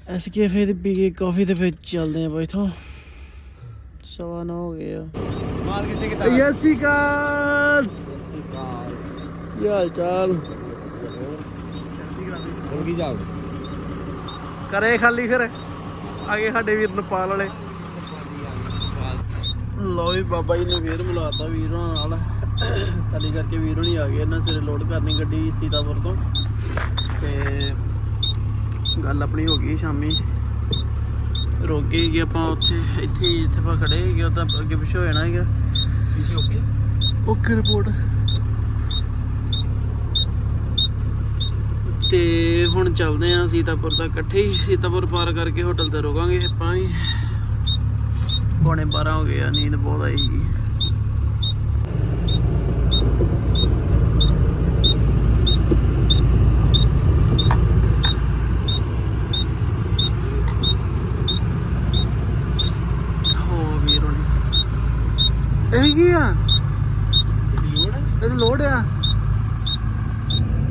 ਐਸ ਕੈਫੇ ਦੀ ਪੀ ਕੇ ਕਾਫੀ ਤੇ ਫਿਰ ਚੱਲਦੇ ਆ ਬਾਈ ਇਥੋਂ ਸਵਾ ਨੌ ਹੋ ਗਏ ਆ ਮਾਲ ਕਿੱਥੇ ਕਿਤਾ ਸਤਿ ਸ਼੍ਰੀ ਅਕਾਲ ਕੀ ਹਾਲ ਚਾਲ ਹੁਣ ਕੀ ਚੱਲਦਾ ਕਰੇ ਖਾਲੀ ਫਿਰ। ਆਗੇ ਸਾਡੇ ਵੀਰ ਨੇਪਾਲ ਵਾਲੇ। ਲੋ ਵੀ ਬਾਬਾ ਜੀ ਨੇ ਫੇਰ ਬੁਲਾਤਾ ਵੀਰ ਹੋਣਾ ਨਾਲ। ਖਾਲੀ ਕਰਕੇ ਵੀਰ ਹੋਣੀ ਆ ਗਏ ਇਹਨਾਂ ਸਿਰੇ ਲੋਡ ਕਰਨੀ ਗੱਡੀ ਸੀਤਾਪੁਰ ਤੋਂ। ਤੇ ਗੱਲ ਆਪਣੀ ਹੋ ਗਈ ਸ਼ਾਮੀ। ਰੁਕ ਕਿ ਆਪਾਂ ਉੱਥੇ ਇੱਥੇ ਜਿੱਥੇ ਆਪਾਂ ਖੜੇ ਸੀਗੇ ਉਹ ਤਾਂ ਅੱਗੇ ਪਿੱਛੇ ਹੋ ਜਾਣਾ ਹੈਗਾ। ਪੀਛੇ ਓਕੇ ਓਕੇ ਰਿਪੋਰਟ। ਤੇ ਹੁਣ ਚੱਲਦੇ ਆਂ ਸੀਤਾਪੁਰ ਦਾ ਇਕੱਠੇ ਹੀ ਸੀਤਾਪੁਰ ਪਾਰ ਕਰਕੇ ਹੋਟਲ ਤੇ ਰੁਕਾਂਗੇ ਆਪਾਂ ਵੀ ਪੌਣੇ 12 ਹੋ ਗਏ ਆ ਨੀਂਦ ਬਹੁਤ ਆਈ ਹੋ ਹੋਣੀ। ਇਹ ਕੀ ਆ? ਲੋੜ ਹੈ ਇਹ ਲੋਡ ਆ?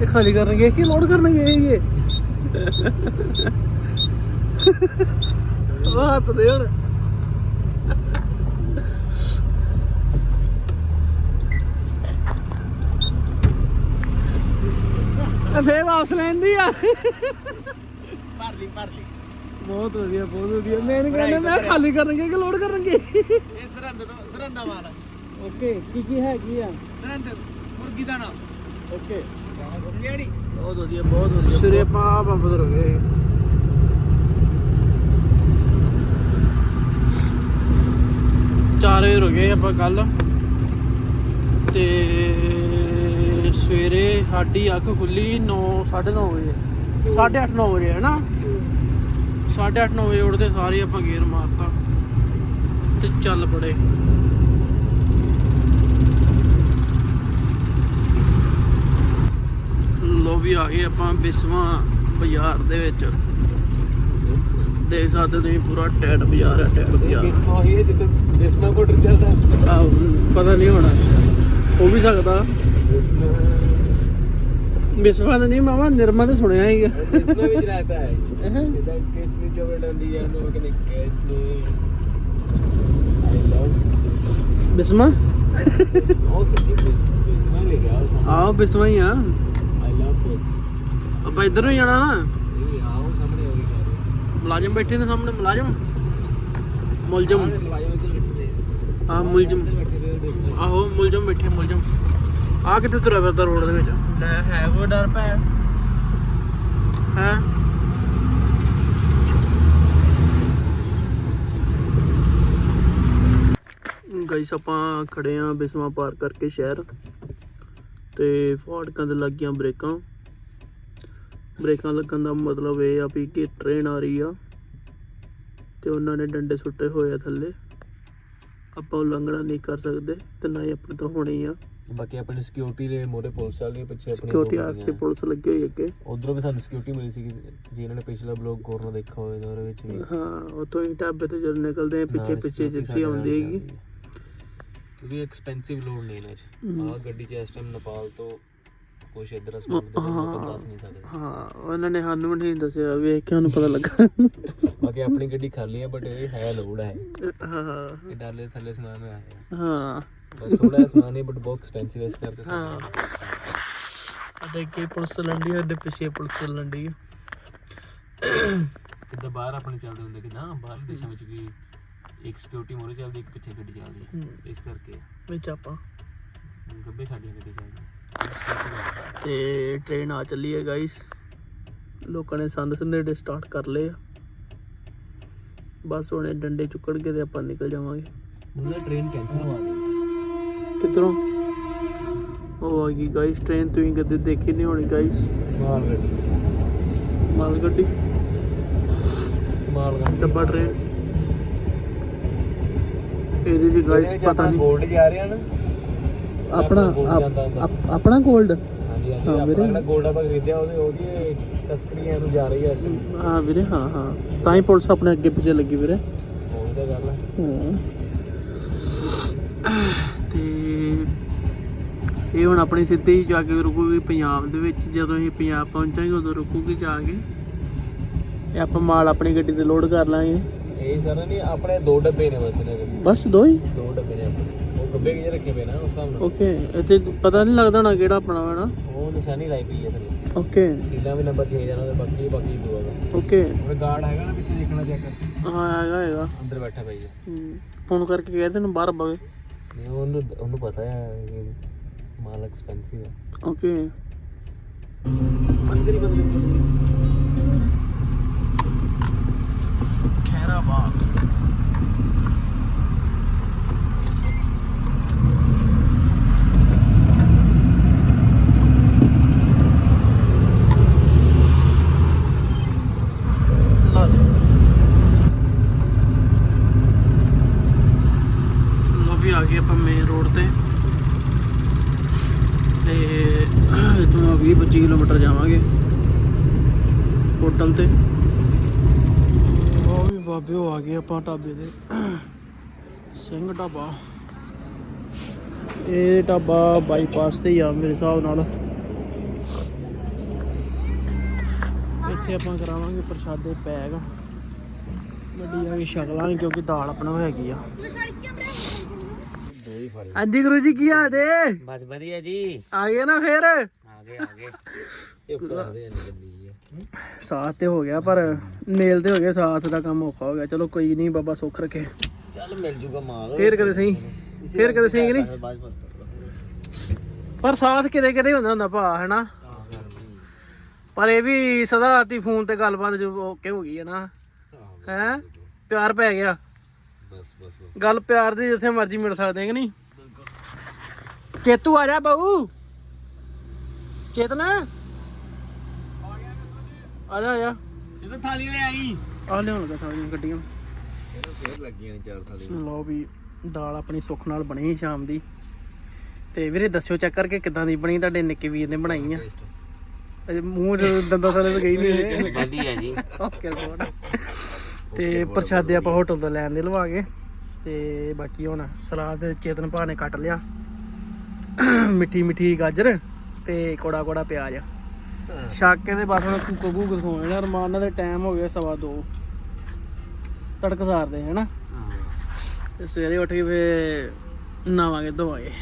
ਇਹ ਖਾਲੀ ਕਰਨਗੇ ਕਿ ਲੋਡ ਕਰਨਗੇ ਇਹ? ਉਹ ਹੱਸਦੇ ਹੁਣ। ਇਹ ਫੇਰ ਵਾਪਸ ਲੈਂਦੀ ਆ। ਭਰ ਲਈ ਭਰ ਲਈ ਬਹੁਤ ਵਧੀਆ ਬਹੁਤ ਵਧੀਆ। ਮੈਂ ਇਹਨੂੰ ਕਹਿੰਦਾ ਮੈਂ ਖਾਲੀ ਕਰਨਗੇ ਕਿ ਲੋਡ ਕਰਨਗੇ? ਇਹ ਸਰਹੰਦ ਤੋਂ ਸਰਹੰਦਾ ਮਾਲ ਓਕੇ ਕੀ ਕੀ ਹੈ ਕੀ ਆ? ਸਰਹੰਦ ਮੁਰਗੀ ਦਾ ਨਾਮ। ਓਕੇ। ਬਹੁਤ ਵਧੀਆ ਬਹੁਤ ਵਧੀਆ ਸਿਰੇ ਆਪਾਂ ਆ ਪੰਪ ਤੇ ਰੁਕੇ ਰੁਕੇ ਆਪਾਂ ਕੱਲ। ਤੇ ਸਵੇਰੇ ਸਾਡੀ ਅੱਖ ਖੁੱਲੀ 9 9:30 ਵਜੇ। 8:30 9 ਵਜੇ ਹੈ ਨਾ 8:30 9 ਵਜੇ ਉੱਠਦੇ ਸਾਰੇ ਆਪਾਂ ਗੇਰ ਮਾਰਤਾ। ਤੇ ਚੱਲ ਪੜੇ ਲੋ ਵੀ ਆ ਗਏ ਆਪਾਂ ਬਿਸਵਾ ਬਾਜ਼ਾਰ ਦੇ ਵਿੱਚ। ਦੇਖ ਸਕਦੇ ਤੁਸੀਂ ਪੂਰਾ ਟੈਟ ਬਾਜ਼ਾਰ ਹੈ ਟੈਟ ਬਾਜ਼ਾਰ। ਕਿਸਮਾ ਹੋਈ ਹੈ ਜਿੱਥੇ ਬਿਸਮਾ ਕੋਟਰ ਚੱਲਦਾ ਆਹੋ, ਪਤਾ ਨਹੀਂ ਹੋਣਾ। ਹੋ ਵੀ ਸਕਦਾ। ਬਿਸਵਾ ਦਾ ਨਹੀਂ ਮਾਮਾ ਨਿਰਮਾ ਤੇ ਸੁਣਿਆ ਹੀਗਾ ਬਿਸਮਾ ਵਿੱਚ ਰਹਤਾ ਹੈ। ਹੈਂ? ਇਹਦਾ ਕਿਸ ਵਿੱਚ ਡੰਦੀ ਹੈ ਨੋ ਮਕੈਨਿਕ ਕਿਸ ਨੇ ਆਈ ਲਵ ਬਿਸਮਾ ਉਹ ਸੱਚੀ ਲੈ ਗਿਆ ਬਿਸਵਾ ਹੀ ਆ। ਆਪਾਂ ਇੱਧਰ ਨੂੰ ਜਾਣਾ ਨਾ? ਇਹ ਆਓ ਸਾਹਮਣੇ ਹੋ ਗਈ ਮੁਲਾਜ਼ਮ ਬੈਠੇ ਨੇ ਸਾਹਮਣੇ ਮੁਲਾਜ਼ਮ। ਮੁਲਜ਼ਮ। ਆ ਮੁਲਜ਼ਮ ਆਹੋ ਮੁਲਜ਼ਮ। ਬੈਠੇ ਮੁਲਜ਼ਮ ਆ ਕਿੱਥੇ ਤੁਰਿਆ ਫਿਰਦਾ ਰੋਡ ਦੇ ਵਿੱਚ? ਲੈ ਹੈ ਕੋਈ ਡਰ ਪੈ ਹੈ? ਗਾਈਸ ਆਪਾਂ ਖੜੇ ਆ ਬਿਸਮਾ ਪਾਰ ਕਰਕੇ ਸ਼ਹਿਰ। ਤੇ ਫਾਟਕਾਂ ਤੇ ਲੱਗੀਆਂ ਬ੍ਰੇਕਾਂ। ਬ੍ਰੇਕਾਂ ਲੱਗਣ ਦਾ ਮਤਲਬ ਇਹ ਆ ਵੀ ਕਿ ਟ੍ਰੇਨ ਆ ਰਹੀ ਆ ਤੇ ਉਹਨਾਂ ਨੇ ਡੰਡੇ ਸੁੱਟੇ ਹੋਏ ਆ ਥੱਲੇ। ਆਪਾਂ ਉਲੰਘਣਾ ਨਹੀਂ ਕਰ ਸਕਦੇ ਤੇ ਨਾ ਹੀ ਆਪਣੇ ਤੋਂ ਹੋਣੀ ਆ। ਬਾਕੀ ਆਪਣੀ ਸਿਕਿਉਰਿਟੀ ਦੇ ਮੋਰੇ ਪੁਲਿਸ ਹੈ ਪਿੱਛੇ ਆਪਣੀ ਸਿਕਿਉਰਿਟੀ ਵਾਸਤੇ ਪੁਲਿਸ ਲੱਗੀ ਹੋਈ ਅੱਗੇ। ਉਧਰੋਂ ਵੀ ਸਾਨੂੰ ਸਿਕਿਉਰਿਟੀ ਮਿਲੀ ਸੀ ਜਿਨ੍ਹਾਂ ਨੇ ਪਿਛਲਾ ਬਲੌਗ ਕੋਰਨਾ ਦੇਖਿਆ ਹੋਵੇ ਉਹਦੇ ਵਿੱਚ ਵੀ। ਹਾਂ ਉਤੋਂ ਹੀ ਢਾਬੇ ਤੋਂ ਜਦੋਂ ਨਿਕਲਦੇ ਆ ਪਿੱਛੇ ਪਿੱਛੇ ਜਿੱਥੇ ਆਉਂਦੀ ਹੈਗੀ। ਕਿਉਂਕਿ ਐਕਸਪੈਂਸਿਵ ਲੋਡ ਇਹਨਾਂ 'ਚ। ਆਹ ਗੱਡੀ 'ਚ ਇਸ ਟਾਈਮ ਨੇਪਾਲ ਤੋਂ ਕੁਛ ਇਧਰ ਅਸਮਾਨ ਦੇ ਆਪਾਂ ਦੱਸ ਨਹੀਂ ਸਕਦੇ। ਹਾਂ ਉਹਨਾਂ ਨੇ ਸਾਨੂੰ ਨਹੀਂ ਦੱਸਿਆ ਵੇਖ ਕੇ ਸਾਨੂੰ ਪਤਾ ਲੱਗਾ। ਬਾਕੀ ਆਪਣੀ ਗੱਡੀ ਖਾਲੀ ਹੈ ਬਟ ਇਹ ਹੈ ਲੋਡ ਹੈ। ਹਾਂ। ਇਹ ਡਾਲੇ ਥੱਲੇ ਸਮਾਨ ਹੈ। ਹਾਂ। ਬਸ ਥੋੜਾ ਸਮਾਨ ਹੈ ਬਟ ਬਹੁਤ ਐਕਸਪੈਂਸਿਵ ਇਸ ਕਰਕੇ ਹਾਂ। ਅਦੇ ਕੀ ਪੁਲਿਸ ਲੰਡੀ ਸਾਡੇ ਪਿੱਛੇ ਪੁਲਿਸ ਲੰਡੀ ਕਿੱਦਾਂ ਬਾਹਰ ਆਪਣੇ ਚੱਲਦੇ ਹੁੰਦੇ ਕਿ ਨਾ ਬਾਹਰਲੇ ਦੇਸ਼ਾਂ ਵਿੱਚ ਵੀ ਇੱਕ ਸਿਕਿਉਰਿਟੀ ਮੋਰੇ ਚੱਲਦੀ ਇੱਕ ਪਿੱਛੇ ਗੱਡੀ ਚੱਲਦੀ। ਹੈ। ਤੇ ਇਸ ਕਰਕੇ। ਵਿੱਚ ਆਪਾਂ। ਗੱਬੇ ਸਾਡੀਆਂ ਗੱਡੀ ਚੱਲਦੀ ਤੇ ਟ੍ਰੇਨ ਆ ਚੱਲੀ ਹੈ ਗਾਇਸ ਲੋਕਾਂ ਨੇ ਸੰਦ ਸੰਦੇੜੇ ਸਟਾਰਟ ਕਰ ਲਏ ਆ। ਬਸ ਹੁਣੇ ਡੰਡੇ ਚੁੱਕਣਗੇ ਤੇ ਆਪਾਂ ਨਿਕਲ ਜਾਵਾਂਗੇ। ਮੈਨੂੰ ਟ੍ਰੇਨ ਕੈਂਸਲ ਹੋਆ ਗਈ ਕਿੱਧਰੋਂ? ਉਹ ਆ ਗਈ ਗਾਇਸ ਟ੍ਰੇਨ ਤੁਸੀਂ ਕਦੇ ਦੇਖੀ ਨਹੀਂ ਹੋਣੀ ਗਾਇਸ ਮਾਲ ਗੱਡੀ। ਮਾਲ ਗੱਡੀ। ਮਾਲ ਗੱਡੀ। ਡੱਬਾ ਟ੍ਰੇਨ ਇਹਦੇ ਜੀ ਗਾਇਸ ਪਤਾ ਨਹੀਂ। ਗੋਲਡ ਜਾ ਰਿਹਾ ਨਾ। ਆਪਣਾ ਆਪ- ਆਪਣਾ 골ਡ ਹਾਂਜੀ ਹਾਂਜੀ ਹਾਂ ਆਪਣਾ ਵੀਰੇ। ਜਿਹੜਾ ਗੋਲਡ ਆਪਾਂ ਖਰੀਦਿਆ ਉਹਦੇ ਉਹਦੀ ਤਸਕਰੀ ਨੂੰ ਜਾ ਰਹੀ ਹੈ ਇਸ time। ਹਾਂ ਵੀਰੇ ਹਾਂ ਹਾਂ। ਤਾਂ ਹੀ ਪੁਲਿਸ ਆਪਣੇ ਅੱਗੇ ਪਿੱਛੇ ਲੱਗੀ ਵੀਰੇ। ਉਹੀ ਤਾਂ ਗੱਲ ਹੈ ਹਾਂ। ਤੇ ਇਹ ਹੁਣ ਆਪਣੀ ਸਿੱਧੀ ਜਾ ਕੇ ਰੁਕੂਗੀ ਪੰਜਾਬ ਦੇ ਵਿੱਚ। ਜਦੋਂ ਅਸੀਂ ਪੰਜਾਬ ਪਹੁੰਚਾਂਗੇ ਉਦੋਂ ਰੁਕੂਗੀ ਜਾ ਕੇ। ਇਹ ਆਪਾਂ ਮਾਲ ਆਪਣੀ ਗੱਡੀ ਤੇ ਲੋਡ ਕਰ ਲਾਂਗੇ। ਇਹ ਸਾਰਾ ਨਹੀਂ ਆਪਣੇ ਦੋ ਡੱਬੇ ਨੇ ਬਸ ਇਹਨਾਂ ਦੇ ਬਸ ਦੋ ਹੀ? ਦੋ ਡੱਬੇ ਨੇ ਆਪਣੇ। ਉਹ ਗੱਬੇ ਕਿਹਦੇ ਰੱਖੇ ਪਏ ਨਾ ਉਸ ਹਿਸਾਬ ਨਾਲ। ਓਕੇ ਇੱਥੇ ਪਤਾ ਨਹੀਂ ਲੱਗਦਾ ਹੋਣਾ ਕਿਹੜਾ ਆਪਣਾ ਵਾ ਨਾ ਉਹ ਨਿਸ਼ਾਨੀ ਲਾਈ ਪਈ ਹੈ ਥੱਲੇ ਓਕੇ ਸੀਲਾ ਵੀ ਨੰਬਰ ਚੇਂਜ ਆਣਾ ਤੇ ਬਾਕੀ ਬਾਕੀ ਦੋ ਹੈਗਾ। ਓਕੇ ਉਹ ਗਾਰਡ ਹੈਗਾ ਨਾ ਪਿੱਛੇ ਦੇਖਣਾ ਚੈੱਕ ਹਾਂ ਹੈਗਾ ਹੈਗਾ। ਅੰਦਰ ਬੈਠਾ ਪਈ ਹੈ। ਹੂੰ। ਫੋਨ ਕਰਕੇ ਕਹਿ ਦੇ ਨੂੰ ਬਾਹਰ ਬਵੇ। ਨਹੀਂ ਉਹਨੂੰ ਉਹਨੂੰ ਪਤਾ ਹੈ ਮਾਲ ਐਕਸਪੈਂਸਿਵ ਹੈ। ਓਕੇ ਬੰਦ ਕਰੀ ਬੰਦ ਕਰੀ ਖੈਰਾਬਾਦ ਲੋ ਵੀ ਆ ਗਏ ਆਪਾਂ ਮੇਨ ਰੋਡ ਤੇ ਤੇ ਇਥੋਂ 20 25 ਕਿਲੋਮੀਟਰ ਜਾਵਾਂਗੇ ਹੋਟਲ ਤੇ ਉਹ ਵੀ ਬਾਬੇ ਆਪਾਂ ਢਾਬੇ ਦੇ। ਸਿੰਘ ਢਾਬਾ। ਇਹ ਢਾਬਾ ਬਾਈਪਾਸ ਤੇ ਹੀ ਆ ਮੇਰੇ ਹਿਸਾਬ ਨਾਲ। ਇੱਥੇ ਆਪਾਂ ਕਰਾਵਾਂਗੇ ਪ੍ਰਸ਼ਾਦੇ ਪੈਕ। ਗੱਡੀ ਆ ਕੇ ਛਕ ਲਾਂਗੇ ਕਿਉਂਕਿ ਦਾਲ ਆਪਣਾ ਹੈਗੀ ਆ। ਹਾਂਜੀ ਗੁਰੂ ਜੀ ਕੀ ਹਾਲ ਜੇ ਬਸ ਵਧੀਆ ਜੀ। ਆ ਗਏ ਨਾ ਫੇਰ? ਆ ਗਏ ਆ ਗਏ। ਸਾਥ ਤੇ ਹੋ ਗਿਆ ਪਰ। ਮੇਲ ਤੇ ਹੋ ਗਿਆ ਸਾਥ ਦਾ ਕੰਮ ਔਖਾ ਹੋ ਗਿਆ। ਚਲੋ ਕੋਈ ਨਹੀਂ ਬਾਬਾ ਸੁੱਖ ਰੱਖੇ। ਚੱਲ ਮਿਲ ਜੂਗਾ ਮਾਲ। ਫੇਰ ਕਦੇ ਸਹੀ? ਫੇਰ ਕਦੇ ਸਹੀ ਕਿ ਨਹੀਂ ਪਰ ਸਾਥ ਕਿਤੇ ਕਿਤੇ ਹੁੰਦਾ ਹੁੰਦਾ ਭਾ ਹੈਨਾ? ਪਰ ਇਹ ਵੀ ਸਦਾ ਆਤੀ ਫੋਨ ਤੇ ਗੱਲਬਾਤ ਜੋ ਓਕੇ ਹੋ ਗਈ ਹੈ ਨਾ? ਹੈ ਪਿਆਰ ਪੈ ਗਿਆ। ਬਸ ਬਸ ਗੱਲ ਪਿਆਰ ਦੀ ਜਿੱਥੇ ਮਰਜ਼ੀ ਮਿਲ ਸਕਦੇ ਕਿ ਨਹੀਂ? ਚੇਤੂ ਆ ਜਾ ਬਾਊ। ਚੇਤਨ? ਆ ਜਾ ਆ ਜਾ। ਜਦੋਂ ਥਾਲੀ ਲੈ ਆਈ। ਆ ਲਿਆਉਣ ਲੱਗਾ ਸਾਰੀਆਂ ਗੱਡੀਆਂ। ਫੇਰ ਲੱਗੀਆਂ ਨੇ ਚਾਰ ਥਾਲੀ ਲਓ ਵੀ ਦਾਲ ਆਪਣੀ ਸੁੱਖ ਨਾਲ ਬਣੀ ਸ਼ਾਮ ਦੀ। ਤੇ ਵੀਰੇ ਦੱਸਿਓ ਚੈੱਕ ਕਰਕੇ ਕਿੱਦਾਂ ਦੀ ਬਣੀ ਤੁਹਾਡੇ ਨਿੱਕੇ ਵੀਰ ਨੇ ਬਣਾਈ ਆ। ਅਜੇ ਮੂੰਹ ਚ ਦੰਦਾਂ ਥਲੇ ਤਾਂ ਗਈ ਨਹੀਂ ਇਹ। ਵਧੀਆ ਜੀ। ਓਕੇ ਰਿਪੋਰਟ ਤੇ ਪ੍ਰਸ਼ਾਦੇ ਆਪਾਂ ਹੋਟਲ ਤੋਂ ਲੈਣ ਦੇ ਲਵਾ ਕੇ। ਤੇ ਬਾਕੀ ਹੁਣ ਸਲਾਦ ਦੇ ਚੇਤਨ ਭਾ ਨੇ ਕੱਟ ਲਿਆ। ਮਿੱਠੀ ਮਿੱਠੀ ਗਾਜਰ ਤੇ ਕੋੜਾ ਕੋੜਾ ਪਿਆਜ਼। ਛੱਕ ਕੇ ਬਸ ਹੁਣ ਕੁੱਕੂ ਕੁੱਕੂ ਸੌਣ ਲੈਣਾ ਰਮਾਨ ਨਾਲ ਦੇ ਟਾਈਮ ਹੋ ਗਿਆ ਸਵਾ ਦੋ। ਤੜਕ ਸਾਰਦੇ, ਹੈਨਾ? ਤੇ ਸਵੇਰੇ ਉੱਠ ਕੇ ਫੇ ਨਾਵਾਂਗੇ ਧੋਵਾਂਗੇ।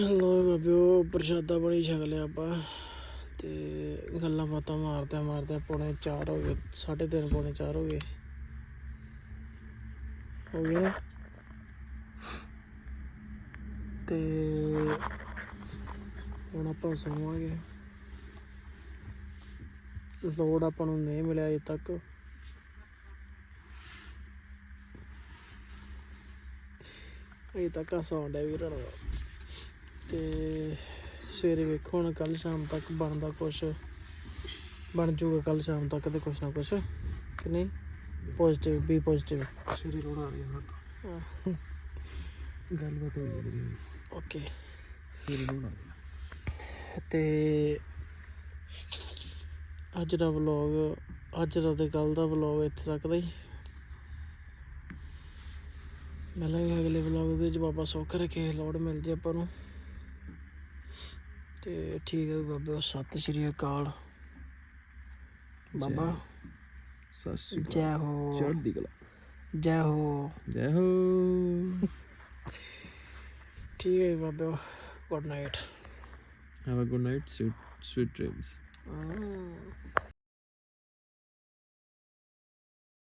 ਲੋ ਬਾਬਿਓ, ਪ੍ਰਸ਼ਾਦਾ ਬਣੀ ਛਕ ਲਿਆ ਆਪਾਂ। ਤੇ ਗੱਲਾਂ ਬਾਤਾਂ ਮਾਰਦੇ ਮਾਰਦੇ ਪੌਣੇ 4 ਹੋ ਗਏ 3:30 ਪੌਣੇ 4 ਹੋ ਗਏ। ਹੋ ਗਿਆ ਨਾ? ਤੇ ਹੁਣ ਆਪਾਂ ਸੌਵਾਂਗੇ। ਲੋਡ ਆਪਾਂ ਨੂੰ ਨਹੀਂ ਮਿਲਿਆ ਅਜੇ ਤੱਕ। ਅਜੇ ਤੱਕ ਆ ਸੌਂਡ ਹੈ ਵੀਰਾਂ ਦਾ। ਤੇ ਸਵੇਰੇ ਵੇਖੋ ਹੁਣ ਕੱਲ ਸ਼ਾਮ ਤੱਕ ਬਣਦਾ ਕੁਛ। ਬਣ ਜਾਊਗਾ ਕੱਲ ਸ਼ਾਮ ਤੱਕ ਤੇ ਕੁਛ ਨਾ ਕੁਛ। ਕਿ ਨਹੀਂ? ਪੋਜ਼ਿਟਿਵ ਵੀ ਪੋਜ਼ਿਟਿਵ ਸਵੇਰੇ ਰੋਣਾ ਆ ਗਿਆ ਗੱਲਬਾਤ ਹੋ ਗਈ ਓਕੇ ਸਵੇਰੇ ਰੋਣਾ ਤੇ ਅੱਜ ਦਾ ਵਲੌਗ ਅੱਜ ਦਾ ਤੇ ਕੱਲ ਦਾ ਵਲੌਗ ਇੱਥੇ ਤੱਕ ਦਾ ਹੀ। ਮਿਲਾਂਗੇ ਅਗਲੇ ਵਲੌਗ ਦੇ ਵਿੱਚ ਬਾਬਾ ਸੁੱਖ ਰੱਖੇ ਲੋੜ ਮਿਲ ਜੇ ਆਪਾਂ ਨੂੰ। ਤੇ ਠੀਕ ਹੈ ਬਾਬਾ ਸਤਿ ਸ਼੍ਰੀ ਅਕਾਲ। ਬਾਬਾ। ਸਤਿ ਸ਼੍ਰੀ ਜੈ ਹੋ। ਚੜ੍ਹਦੀ ਕਲਾ। ਜੈ ਹੋ। ਜੈ ਹੋ। ਠੀਕ ਹੈ ਬਾਬਾ good night have a good night sweet sweet dreams